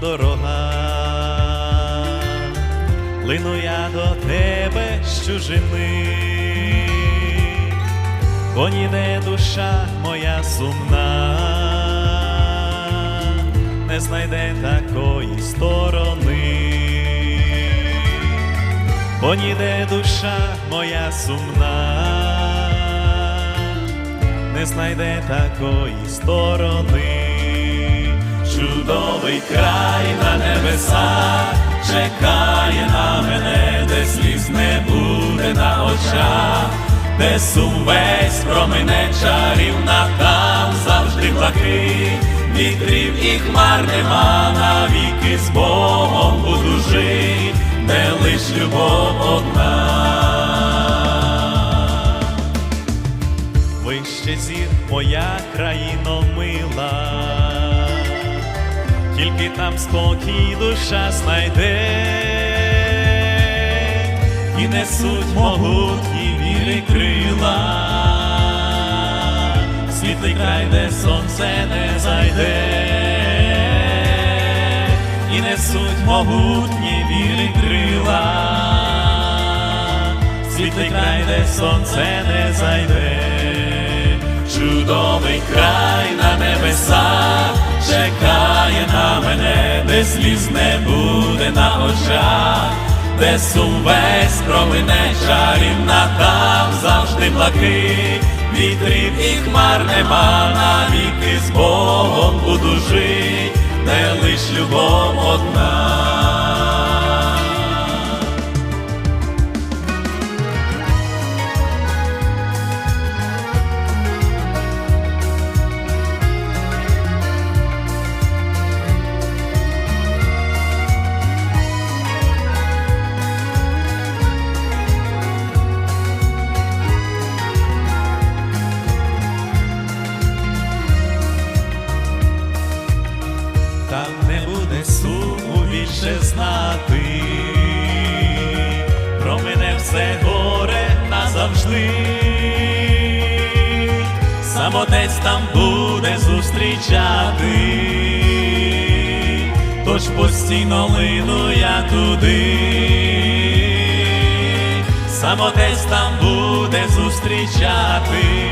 дорога, лину я до тебе з чужини, бо ніде душа моя сумна, не знайде такої сторони, бо ніде душа моя сумна, не знайде такої сторони. Чудовий край на небесах чекає на мене, де сліз не буде на очах, де сум весь промине чарівна, там завжди блакит, вітрів і хмар нема, навіки з Богом буду жить, де лиш любов одна. Вище зір моя країно мила, тільки там спокій душа знайде, і несуть могутні віри крила, світлий край, де сонце не зайде, і несуть могутні віри крила. Світлий край, де сонце не зайде, чудовий край на сліз не буде на очах, де сум весь промине чарівна, там завжди блакит, вітрів і хмар нема, навіки з Богом буду жить, де лиш любов одна. Знати, про мене все горе назавжди, самотець там буде зустрічати, тож постійно лину я туди, самотець там буде зустрічати.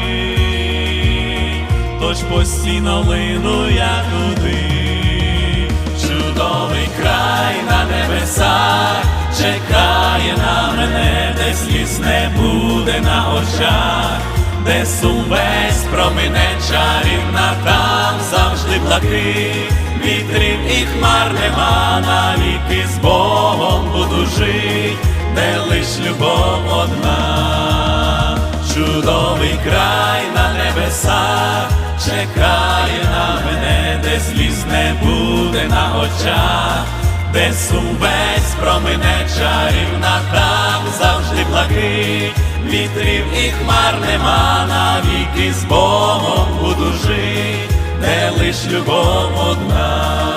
Тож постійно лину я туди, чекає на мене, де сліз не буде на очах, де сум весь промине чарівна, там завжди блакит, вітрів і хмар нема, навіки з Богом буду жить, де лиш любов одна. Чудовий край на небесах чекає на мене, де сліз не буде на очах, де сум промине чарівна, там завжди блакить, вітрів і хмар нема, навіки з Богом буду жить, де лиш любов одна.